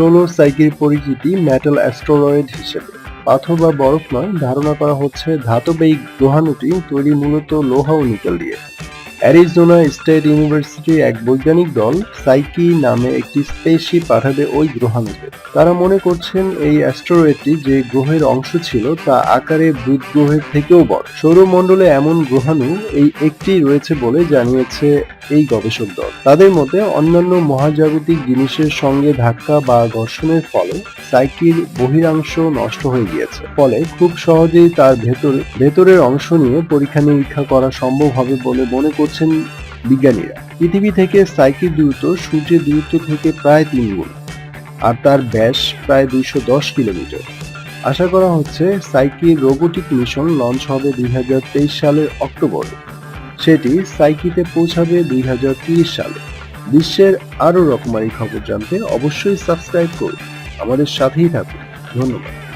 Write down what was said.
ষোলো সাইকির পরিচিতি মেটাল অ্যাস্ট্রোলয়েড হিসেবে। পাথর বা বরফ নয়, ধারণা করা হচ্ছে ধাতব এই গ্রহাণুটি তৈরি মূলত লোহা ও নিকেল দিয়ে। অ্যারিজোনা স্টেট ইউনিভার্সিটির এক বৈজ্ঞানিক দল সাইকি নামে একটি স্পেসশিপ পাঠাবে ওই গ্রহাণুতে তারা মনে করছেন এই অ্যাস্ট্রয়েডটি যে গ্রহের অংশ ছিল, তা আকারে বুধ গ্রহের থেকেও বড়। সৌরমণ্ডলে এমন গ্রহাণু এই একটি রয়েছে বলে জানিয়েছে এই গবেষক দল। তাদের মতে, অন্যান্য মহাজাগতিক জিনিসের সঙ্গে ধাক্কা বা ঘর্ষণের ফলে সাইকির বহিরাংশ নষ্ট হয়ে গিয়েছে। ফলে খুব সহজেই তার ভেতর, ভেতরের অংশ নিয়ে পরীক্ষা নিরীক্ষা করা সম্ভব হবে বলে মনে করছেন বিজ্ঞানীরা। পৃথিবী থেকে সাইকির দূরত্ব সূর্যের দূরত্ব থেকে প্রায় তিন গুণ, আর তার ব্যাস প্রায় দুইশো দশ কিলোমিটার। আশা করা হচ্ছে সাইকির রোবোটিক মিশন লঞ্চ হবে দুই হাজার তেইশ সালের অক্টোবরে। সেটি সাইকিতে পৌঁছাবে দুই হাজার তিরিশ সালে। বিশ্বের আরও রকমারি খবর জানতে অবশ্যই সাবস্ক্রাইব করুন। আমাদের সাথেই থাকুন। ধন্যবাদ।